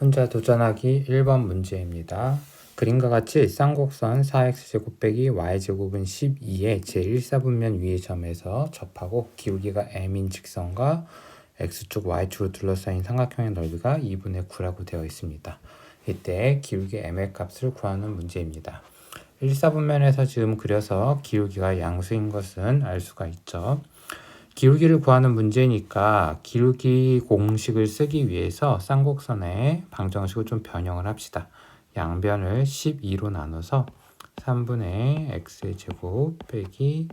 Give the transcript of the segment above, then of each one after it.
혼자 도전하기 1번 문제입니다. 그림과 같이 쌍곡선 4x제곱 빼기 y제곱은 12의 제1사분면 위의 점에서 접하고 기울기가 m인 직선과 x축, y축으로 둘러싸인 삼각형의 넓이가 2분의 9라고 되어 있습니다. 이때 기울기 m의 값을 구하는 문제입니다. 1사분면에서 지금 그려서 기울기가 양수인 것은 알 수가 있죠. 기울기를 구하는 문제니까 기울기 공식을 쓰기 위해서 쌍곡선의 방정식을 좀 변형을 합시다. 양변을 12로 나눠서 3분의 x의 제곱 빼기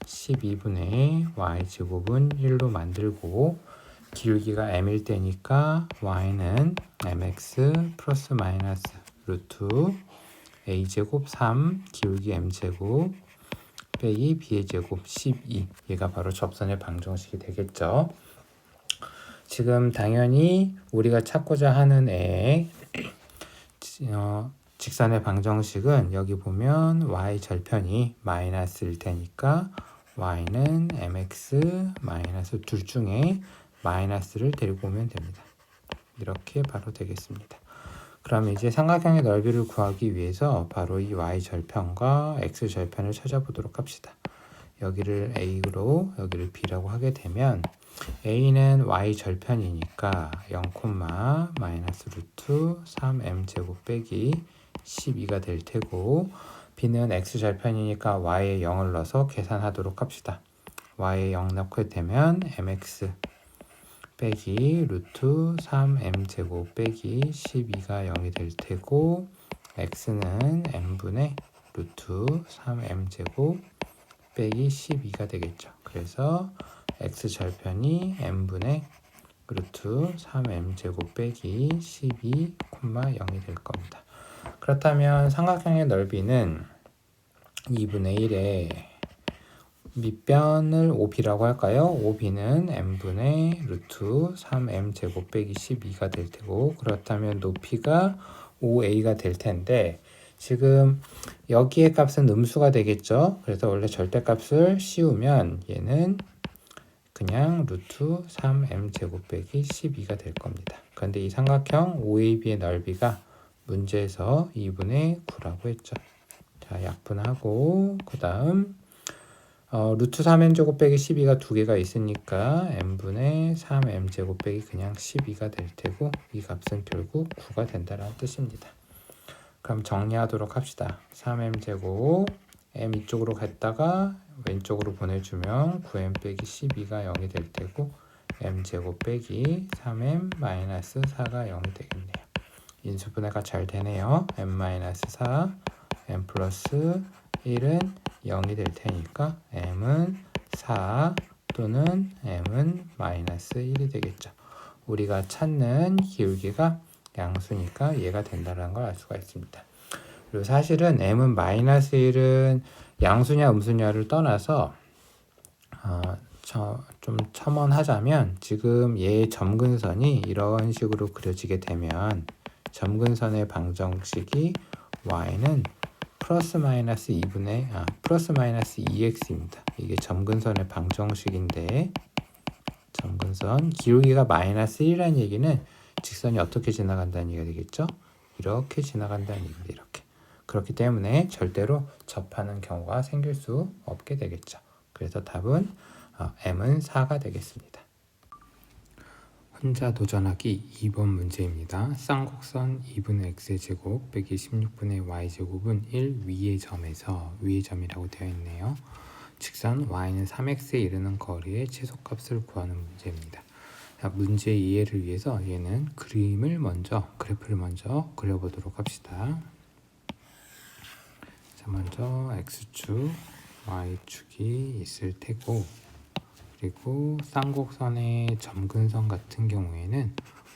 12분의 y 제곱은 1로 만들고 기울기가 m일 때니까 y는 mx 플러스 마이너스 루트 a 제곱 3 기울기 m 제곱 빼기 b의 제곱 12 얘가 바로 접선의 방정식이 되겠죠. 지금 당연히 우리가 찾고자 하는 애의 어, 직선의 방정식은 여기 보면 y 절편이 마이너스일 테니까 y는 mx 마이너스 둘 중에 마이너스를 데리고 오면 됩니다. 이렇게 바로 되겠습니다. 그럼 이제 삼각형의 넓이를 구하기 위해서 바로 이 y 절편과 x 절편을 찾아보도록 합시다. 여기를 a로 여기를 b라고 하게 되면 a는 y 절편이니까 0, 마이너스 루트 3m 제곱 빼기 12가 될 테고 b는 x 절편이니까 y에 0을 넣어서 계산하도록 합시다. y에 0 넣게 되면 mx 빼기 루트 3m 제곱 빼기 12가 0이 될 테고 x는 n분의 루트 3m 제곱 빼기 12가 되겠죠. 그래서 x 절편이 n분의 루트 3m 제곱 빼기 12, 0이 될 겁니다. 그렇다면 삼각형의 넓이는 2분의 1에 밑변을 OB라고 할까요? OB는 m분의 루트 3m 제곱 빼기 12가 될 테고 그렇다면 높이가 5a가 될 텐데 지금 여기의 값은 음수가 되겠죠. 그래서 원래 절대값을 씌우면 얘는 그냥 루트 3m 제곱 빼기 12가 될 겁니다. 그런데 이 삼각형 OAB의 넓이가 문제에서 2분의 9라고 했죠. 자, 약분하고 그 다음 어, 루트 3m 제곱 빼기 12가 두 개가 있으니까 n분의 3m 제곱 빼기 그냥 12가 될 테고 이 값은 결국 9가 된다는 뜻입니다. 그럼 정리하도록 합시다. 3m 제곱 m 이쪽으로 갔다가 왼쪽으로 보내주면 9m 빼기 12가 0이 될 테고 m 제곱 빼기 3m 마이너스 4가 0이 되겠네요. 인수분해가 잘 되네요. m 마이너스 4, m 플러스 1은 0이 될 테니까 m은 4 또는 m은 마이너스 1이 되겠죠. 우리가 찾는 기울기가 양수니까 얘가 된다는 걸 알 수가 있습니다. 그리고 사실은 m은 마이너스 1은 양수냐 음수냐를 떠나서 어, 좀 첨언하자면 지금 얘의 점근선이 이런 식으로 그려지게 되면 점근선의 방정식이 y는 플러스 마이너스 2분의 아 플러스 마이너스 2x입니다. 이게 점근선의 방정식인데 점근선 기울기가 마이너스 1이라는 얘기는 직선이 어떻게 지나간다는 얘기가 되겠죠? 이렇게 지나간다는 얘기입니다. 이렇게. 그렇기 때문에 절대로 접하는 경우가 생길 수 없게 되겠죠. 그래서 답은 어, m은 4가 되겠습니다. 혼자 도전하기 2번 문제입니다. 쌍곡선 2분의 x제곱 빼기 16분의 y제곱은 1 위의 점에서 위의 점이라고 되어 있네요. 직선 y는 3x에 이르는 거리의 최소값을 구하는 문제입니다. 문제 이해를 위해서 얘는 그림을 먼저 그래프를 먼저 그려보도록 합시다. 자, 먼저 x축, y축이 있을 테고 그리고 쌍곡선의 점근선 같은 경우에는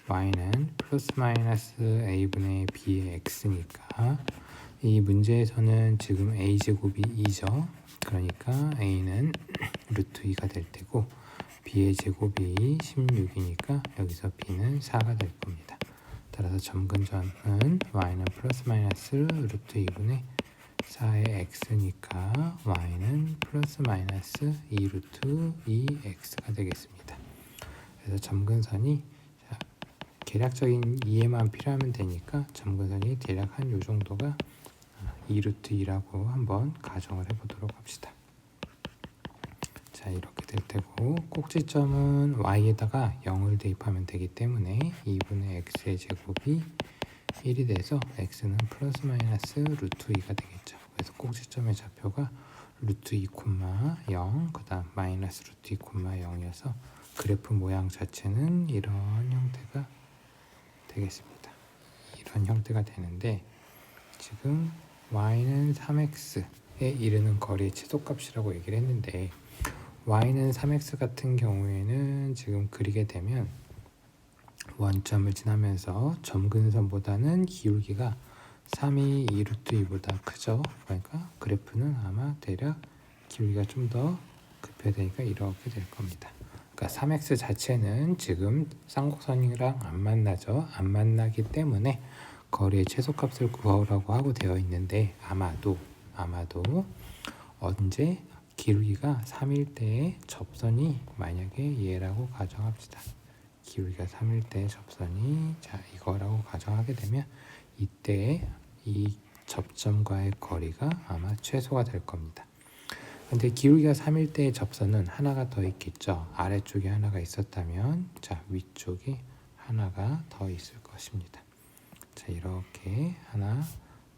y는 플러스 마이너스 a분의 b의 x니까 이 문제에서는 지금 a제곱이 2죠. 그러니까 a는 루트 2가 될 테고 b의 제곱이 16이니까 여기서 b는 4가 될 겁니다. 따라서 점근선은 y는 플러스 마이너스 루트 2분의 4의 x니까 y는 플러스 마이너스 2루트 2x가 되겠습니다. 그래서 점근선이 계략적인 이해만 필요하면 되니까 점근선이 대략 한 요 정도가 2루트 2라고 한번 가정을 해보도록 합시다. 자 이렇게 될 테고 꼭지점은 y에다가 0을 대입하면 되기 때문에 2분의 x의 제곱이 1이 돼서 x는 플러스 마이너스 루트 2가 되겠죠. 그래서 꼭지점의 좌표가 루트 2, 0, 그 다음 마이너스 루트 2, 0이어서 그래프 모양 자체는 이런 형태가 되겠습니다. 이런 형태가 되는데 지금 y는 3x에 이르는 거리의 최소값이라고 얘기를 했는데 y는 3x 같은 경우에는 지금 그리게 되면 원점을 지나면서 점근선보다는 기울기가 3이 2루트 2보다 크죠. 그러니까 그래프는 아마 대략 기울기가 좀 더 급해야 되니까 이렇게 될 겁니다. 그러니까 3x 자체는 지금 쌍곡선이랑 안 만나죠. 안 만나기 때문에 거리의 최소값을 구하라고 하고 되어 있는데 아마도 아마도 언제 기울기가 3일 때의 접선이 만약에 얘라고 가정합시다. 기울기가 3일 때의 접선이 자 이거라고 가정하게 되면 이때 이 접점과의 거리가 아마 최소가 될 겁니다. 근데 기울기가 3일 때의 접선은 하나가 더 있겠죠. 아래쪽에 하나가 있었다면 자 위쪽에 하나가 더 있을 것입니다. 자 이렇게 하나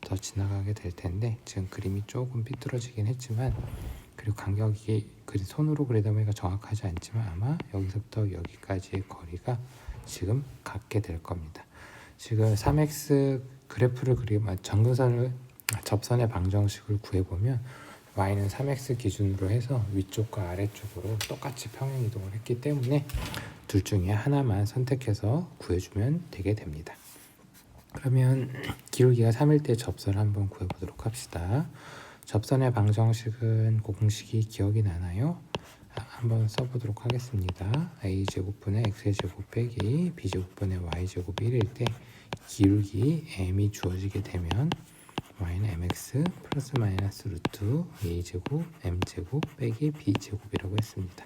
더 지나가게 될 텐데 지금 그림이 조금 삐뚤어지긴 했지만 그리고 간격이 그 손으로 그리다 보니까 정확하지 않지만 아마 여기서부터 여기까지의 거리가 지금 같게 될 겁니다. 지금 3x 그래프를 그리면 정근선을 접선의 방정식을 구해보면 y는 3x 기준으로 해서 위쪽과 아래쪽으로 똑같이 평행 이동을 했기 때문에 둘 중에 하나만 선택해서 구해주면 되게 됩니다. 그러면 기울기가 3일 때 접선을 한번 구해보도록 합시다. 접선의 방정식은 그 공식이 기억이 나나요? 아, 한번 써보도록 하겠습니다. a 제곱분의 x 제곱 빼기 b 제곱분의 y 제곱 1일 때 기울기 m이 주어지게 되면 y는 mx 플러스 마이너스 루트 a 제곱 m 제곱 빼기 b 제곱이라고 했습니다.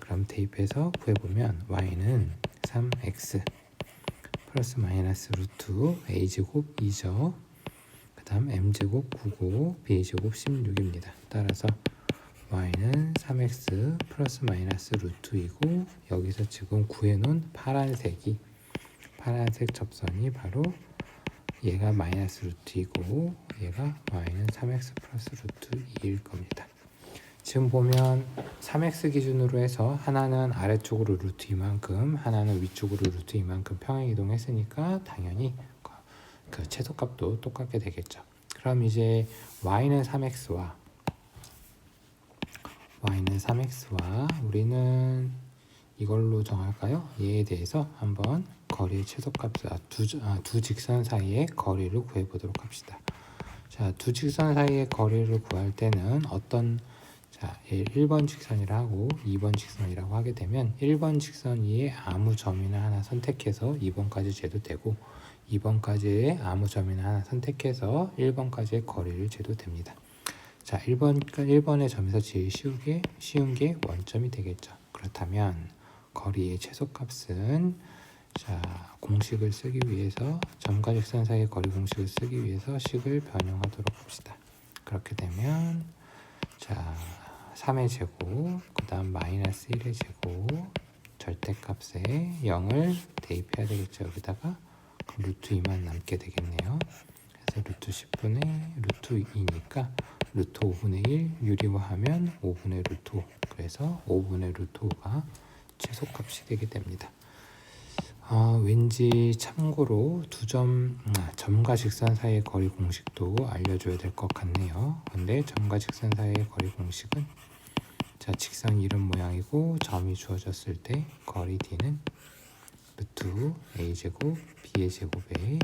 그럼 대입해서 구해보면 y는 3x 플러스 마이너스 루트 a 제곱 2죠. 다음 m제곱 9고 b제곱 16입니다. 따라서 y는 3x 플러스 마이너스 루트이고 여기서 지금 구해놓은 파란색이 파란색 접선이 바로 얘가 마이너스 루트이고 얘가 y는 3x 플러스 루트 2일 겁니다. 지금 보면 3x 기준으로 해서 하나는 아래쪽으로 루트 이만큼 하나는 위쪽으로 루트 이만큼 평행 이동했으니까 당연히 그 최소값도 똑같게 되겠죠. 그럼 이제 y는 3x와 y는 3x와 우리는 이걸로 정할까요? 얘에 대해서 한번 거리의 최소값 아, 두, 아, 두 직선 사이의 거리를 구해 보도록 합시다. 자, 두 직선 사이의 거리를 구할 때는 어떤 자, 1번 직선이라 고 2번 직선이라고 하게 되면 1번 직선 위에 아무 점이나 하나 선택해서 2번까지 재도 되고 2번까지의 아무 점이나 하나 선택해서 1번까지의 거리를 재도 됩니다. 자, 1번, 1번의 점에서 제일 쉬우게, 쉬운 게 원점이 되겠죠. 그렇다면 거리의 최소값은 자, 공식을 쓰기 위해서 점과 직선 사이의 거리 공식을 쓰기 위해서 식을 변형하도록 합시다. 그렇게 되면 자, 3의 제곱, 그 다음 마이너스 1의 제곱, 절대값에 0을 대입해야 되겠죠. 여기다가 루트 2만 남게 되겠네요. 그래서 루트 10분의 루트 2니까 루트 5분의 1 유리화하면 5분의 루트 5 그래서 5분의 루트 5가 최소값이 되게 됩니다. 아, 왠지 참고로 두 점, 아, 점과 직선 사이의 거리 공식도 알려줘야 될 것 같네요. 근데 점과 직선 사이의 거리 공식은 자 직선 이름 모양이고 점이 주어졌을 때 거리 d는 루트 a 제곱 b의 제곱에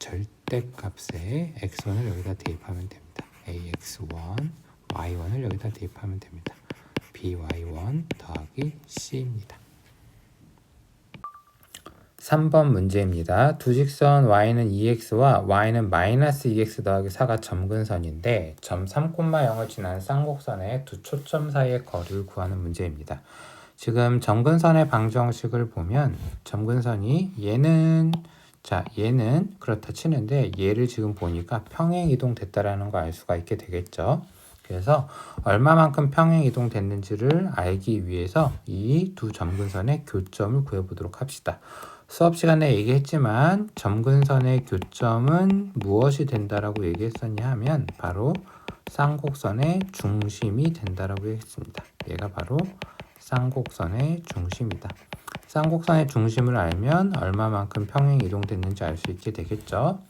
절대값에 x1을 여기다 대입하면 됩니다. ax1, y1을 여기다 대입하면 됩니다. by1 더하기 c입니다. 3번 문제입니다. 두 직선 y는 2x와 y는 마이너스 2x 더하기 4가 점근선인데 점 3,0을 지난 쌍곡선의 두 초점 사이의 거리를 구하는 문제입니다. 지금 점근선의 방정식을 보면 점근선이 얘는 자 얘는 그렇다 치는데 얘를 지금 보니까 평행 이동됐다라는 거알 수가 있게 되겠죠. 그래서 얼마만큼 평행 이동됐는지를 알기 위해서 이 두 점근선의 교점을 구해보도록 합시다. 수업 시간에 얘기했지만 점근선의 교점은 무엇이 된다라고 얘기했었냐 하면 바로 쌍곡선의 중심이 된다라고 했습니다. 얘가 바로 쌍곡선의 중심이다. 쌍곡선의 중심을 알면 얼마만큼 평행 이동됐는지 알 수 있게 되겠죠.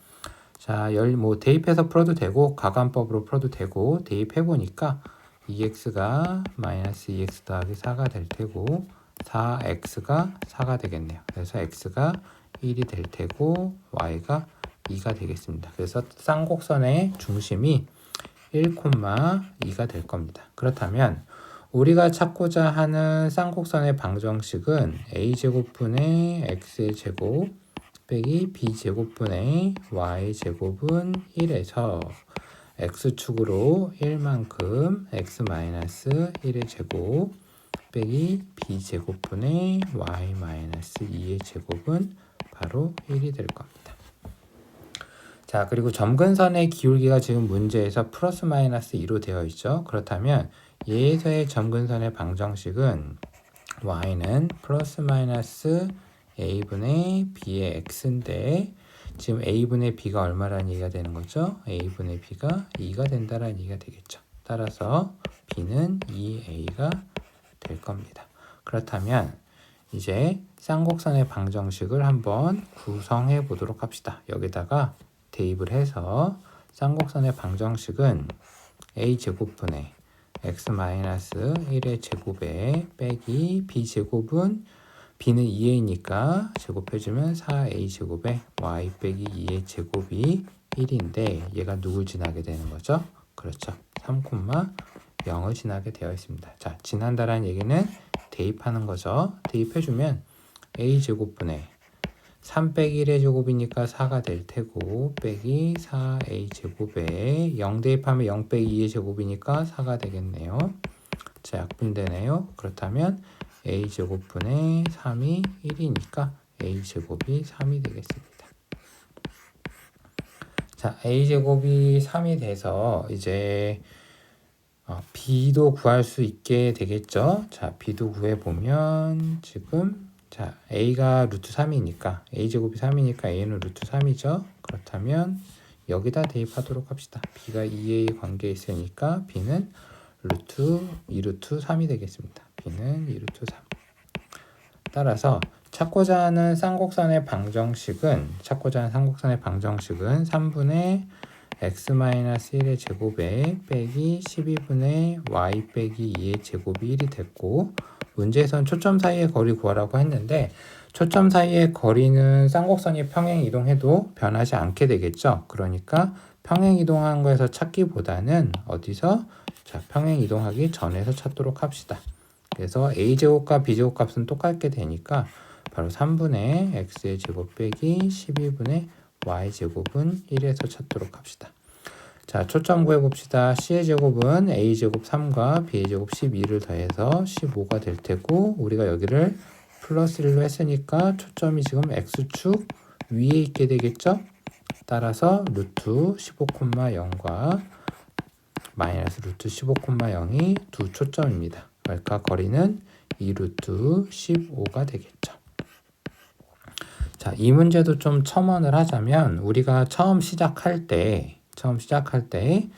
자, 열, 뭐, 대입해서 풀어도 되고, 가관법으로 풀어도 되고, 대입해 보니까 2x가 마이너스 2x 더하기 4가 될 테고, 4x가 4가 되겠네요. 그래서 x가 1이 될 테고, y가 2가 되겠습니다. 그래서 쌍곡선의 중심이 1,2가 될 겁니다. 그렇다면, 우리가 찾고자 하는 쌍곡선의 방정식은 a제곱분의 x의 제곱 빼기 b제곱분의 y제곱은 1에서 x축으로 1만큼 x-1의 제곱 빼기 b제곱분의 y-2의 제곱은 바로 1이 될 겁니다. 자, 그리고 점근선의 기울기가 지금 문제에서 플러스 마이너스 2로 되어 있죠. 그렇다면 예에서의 점근선의 방정식은 y는 플러스 마이너스 a분의 b의 x인데 지금 a분의 b가 얼마라는 얘기가 되는 거죠? a분의 b가 2가 된다라는 얘기가 되겠죠. 따라서 b는 2a가 될 겁니다. 그렇다면 이제 쌍곡선의 방정식을 한번 구성해 보도록 합시다. 여기다가 대입을 해서 쌍곡선의 방정식은 a 제곱분의 x-1의 제곱에 빼기 b제곱은 b는 2a니까 제곱해주면 4a 제곱에 y 빼기 2의 제곱이 1인데 얘가 누굴 지나게 되는 거죠? 그렇죠. 3,0을 지나게 되어 있습니다. 자, 지난다라는 얘기는 대입하는 거죠. 대입해주면 a 제곱분의 3 빼기 1의 제곱이니까 4가 될 테고 빼기 4a 제곱에 0 대입하면 0 빼기 2의 제곱이니까 4가 되겠네요. 자, 약분되네요. 그렇다면 a 제곱분의 3이 1이니까 a 제곱이 3이 되겠습니다. 자, a 제곱이 3이 돼서 이제 어, b도 구할 수 있게 되겠죠. 자, b도 구해 보면 지금 자, a가 루트 3이니까 a제곱이 3이니까 a는 루트 3이죠. 그렇다면 여기다 대입하도록 합시다. b가 2a 관계에 있으니까 b는 루트 2루트 3이 되겠습니다. b는 2루트 3. 따라서 찾고자 하는 쌍곡선의 방정식은 찾고자 하는 쌍곡선의 방정식은 3분의 x-1의 제곱에 빼기 12분의 y 빼기 2의 제곱이 1이 됐고 문제에선 초점 사이의 거리 구하라고 했는데 초점 사이의 거리는 쌍곡선이 평행 이동해도 변하지 않게 되겠죠. 그러니까 평행 이동한 거에서 찾기보다는 어디서 자, 평행 이동하기 전에서 찾도록 합시다. 그래서 a제곱과 b제곱 값은 똑같게 되니까 바로 3분의 x의 제곱 빼기 12분의 y제곱은 1에서 찾도록 합시다. 자, 초점 구해봅시다. c의 제곱은 a제곱 3과 b의 제곱 12를 더해서 15가 될 테고 우리가 여기를 플러스 1로 했으니까 초점이 지금 x축 위에 있게 되겠죠? 따라서 루트 15,0과 마이너스 루트 15,0이 두 초점입니다. 그러니까 거리는 2루트 15가 되겠죠. 자, 이 문제도 좀 첨언을 하자면 우리가 처음 시작할 때 처음 시작할 때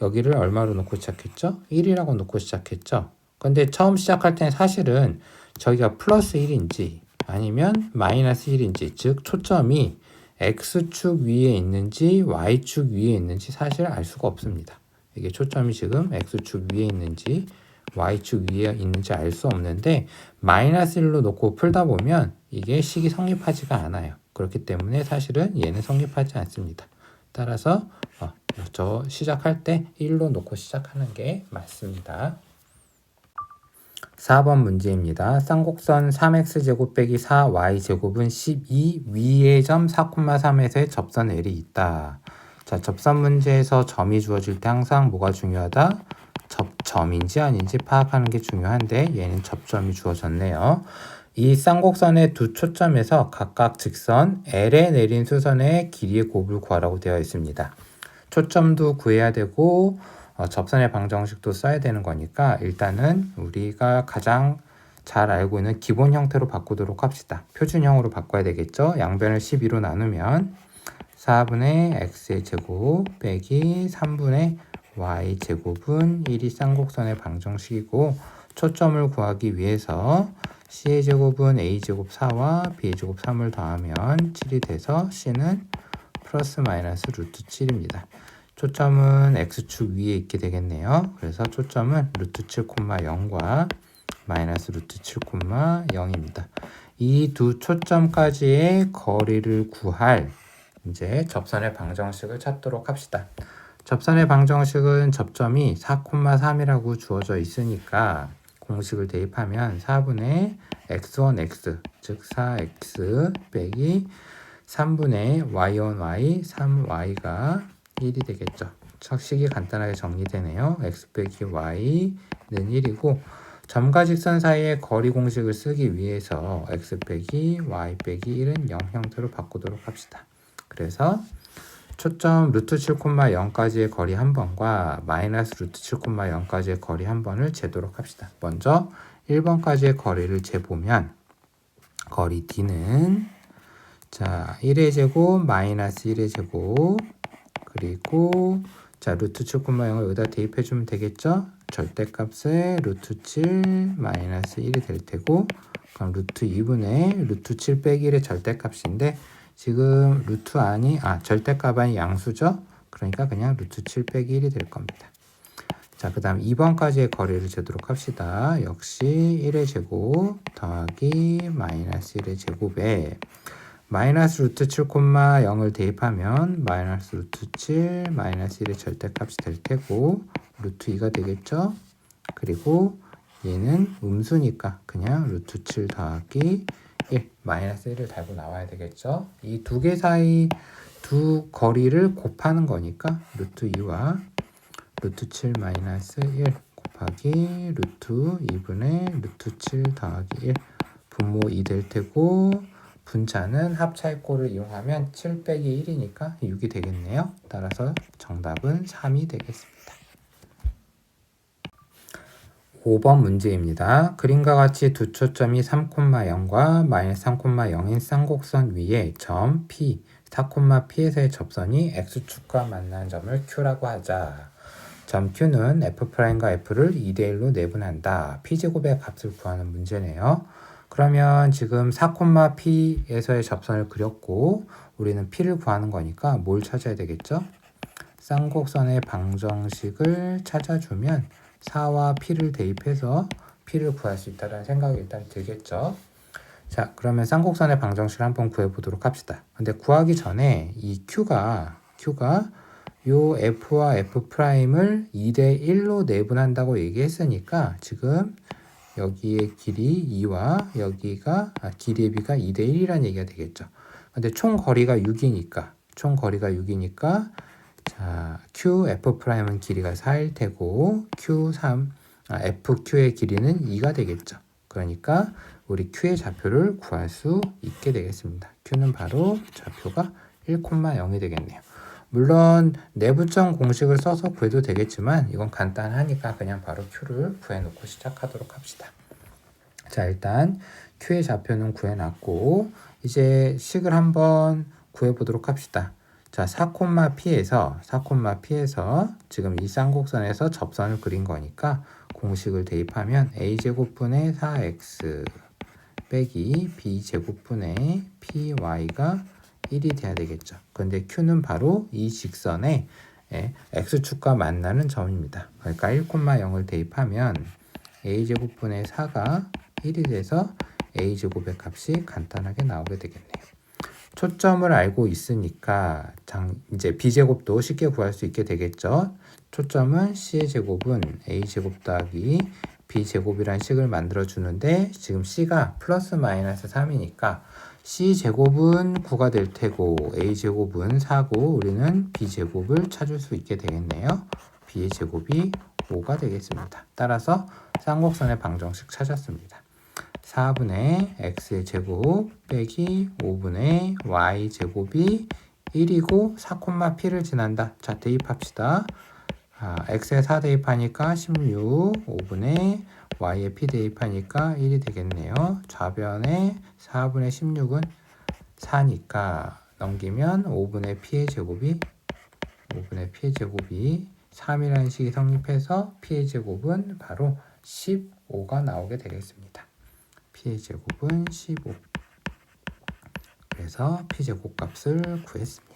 여기를 얼마로 놓고 시작했죠? 1이라고 놓고 시작했죠. 근데 처음 시작할 때는 사실은 저기가 플러스 1인지 아니면 마이너스 1인지 즉 초점이 x축 위에 있는지 y축 위에 있는지 사실 알 수가 없습니다. 이게 초점이 지금 x축 위에 있는지 y축 위에 있는지 알 수 없는데 마이너스 1로 놓고 풀다 보면 이게 식이 성립하지가 않아요. 그렇기 때문에 사실은 얘는 성립하지 않습니다. 따라서 어, 저 시작할 때 1로 놓고 시작하는 게 맞습니다. 4번 문제입니다. 쌍곡선 3x제곱 빼기 4y제곱은 12 위의 점 4,3에서의 접선 L이 있다. 자, 접선 문제에서 점이 주어질 때 항상 뭐가 중요하다? 접점인지 아닌지 파악하는 게 중요한데 얘는 접점이 주어졌네요. 이 쌍곡선의 두 초점에서 각각 직선 L에 내린 수선의 길이의 곱을 구하라고 되어 있습니다. 초점도 구해야 되고 어, 접선의 방정식도 써야 되는 거니까 일단은 우리가 가장 잘 알고 있는 기본 형태로 바꾸도록 합시다. 표준형으로 바꿔야 되겠죠. 양변을 12로 나누면 4분의 x의 제곱 빼기 3분의 y 제곱은 1이 쌍곡선의 방정식이고 초점을 구하기 위해서 c의 제곱은 a 제곱 4와 b의 제곱 3을 더하면 7이 돼서 c는 플러스 마이너스 루트 7입니다. 초점은 x축 위에 있게 되겠네요. 그래서 초점은 루트 7,0과 마이너스 루트 7,0입니다. 이 두 초점까지의 거리를 구할 이제 접선의 방정식을 찾도록 합시다. 접선의 방정식은 접점이 4,3이라고 주어져 있으니까 공식을 대입하면 4분의 x1x 즉 4x 빼기 3분의 y1y 3y가 1이 되겠죠. 척식이 간단하게 정리되네요. x 빼기 y는 1이고 점과 직선 사이의 거리 공식을 쓰기 위해서 x 빼기 y 빼기 1은 0 형태로 바꾸도록 합시다. 그래서 초점 루트 7,0까지의 거리 한 번과 마이너스 루트 7,0까지의 거리 한 번을 재도록 합시다. 먼저 1번까지의 거리를 재보면 거리 d는 자 1의 제곱 마이너스 1의 제곱 그리고 자 루트 7,0을 여기다 대입해 주면 되겠죠? 절대값에 루트 7 마이너스 1이 될 테고 그럼 루트 2분의 루트 7 빼기 1의 절대값인데 지금 루트 안이 아 절대값 안이 양수죠? 그러니까 그냥 루트 7 빼기 1이 될 겁니다. 자, 그 다음 2번까지의 거리를 재도록 합시다. 역시 1의 제곱 더하기 마이너스 1의 제곱에 마이너스 루트 7,0을 대입하면 마이너스 루트 7 마이너스 1의 절대값이 될 테고 루트 2가 되겠죠? 그리고 얘는 음수니까 그냥 루트 7 더하기 1 마이너스 1을 달고 나와야 되겠죠? 이 두 개 사이 두 거리를 곱하는 거니까 루트 2와 루트 7 마이너스 1 곱하기 루트 2분의 루트 7 더하기 1 분모 2 될 테고 분자는 합차의 꼴을 이용하면 7 빼기 1이니까 6이 되겠네요. 따라서 정답은 3이 되겠습니다. 5번 문제입니다. 그림과 같이 두 초점이 3,0과 마이너스 3,0인 쌍곡선 위에 점 P, 4,P에서의 접선이 X축과 만나는 점을 Q라고 하자. 점 Q는 F'과 F를 2대1로 내분한다. P제곱의 값을 구하는 문제네요. 그러면 지금 4,P에서의 접선을 그렸고 우리는 P를 구하는 거니까 뭘 찾아야 되겠죠? 쌍곡선의 방정식을 찾아주면 4와 P를 대입해서 P를 구할 수 있다는 생각이 일단 들겠죠. 자, 그러면 쌍곡선의 방정식을 한번 구해 보도록 합시다. 근데 구하기 전에 이 Q가, Q가 요 F와 F'을 2대 1로 내분한다고 얘기했으니까 지금 여기의 길이 2와 여기가 아, 길이의 비가 2대 1이라는 얘기가 되겠죠. 근데 총 거리가 6이니까 총 거리가 6이니까 자, Q F'은 길이가 4일 테고 Q3 아, FQ의 길이는 2가 되겠죠. 그러니까 우리 Q의 좌표를 구할 수 있게 되겠습니다. Q는 바로 좌표가 1,0이 되겠네요. 물론 내부점 공식을 써서 구해도 되겠지만 이건 간단하니까 그냥 바로 Q를 구해놓고 시작하도록 합시다. 자 일단 Q의 좌표는 구해놨고 이제 식을 한번 구해보도록 합시다. 자 4,P에서 4,P에서 지금 이 쌍곡선에서 접선을 그린 거니까 공식을 대입하면 A제곱분의 4X 빼기 B제곱분의 PY가 1이 돼야 되겠죠. 그런데 Q는 바로 이 직선의 예, X축과 만나는 점입니다. 그러니까 1,0을 대입하면 A제곱분의 4가 1이 돼서 A제곱의 값이 간단하게 나오게 되겠네요. 초점을 알고 있으니까 장, 이제 B제곱도 쉽게 구할 수 있게 되겠죠. 초점은 C의 제곱은 A제곱 더하기 B제곱이란 식을 만들어 주는데 지금 C가 플러스 마이너스 3이니까 c 제곱은 9가 될 테고 a 제곱은 4고 우리는 b 제곱을 찾을 수 있게 되겠네요. b의 제곱이 5가 되겠습니다. 따라서 쌍곡선의 방정식 찾았습니다. 4분의 x의 제곱 빼기 5분의 y 제곱이 1이고 4, p를 지난다. 자, 대입합시다. 아, x에 4 대입하니까 16, 5분의 y에 p 대입하니까 1이 되겠네요. 좌변에 4분의 16은 4니까 넘기면 5분의 p의 제곱이 5분의 p의 제곱이 3이라는 식이 성립해서 p의 제곱은 바로 15가 나오게 되겠습니다. P의 제곱은 15. 그래서 p 제곱 값을 구했습니다.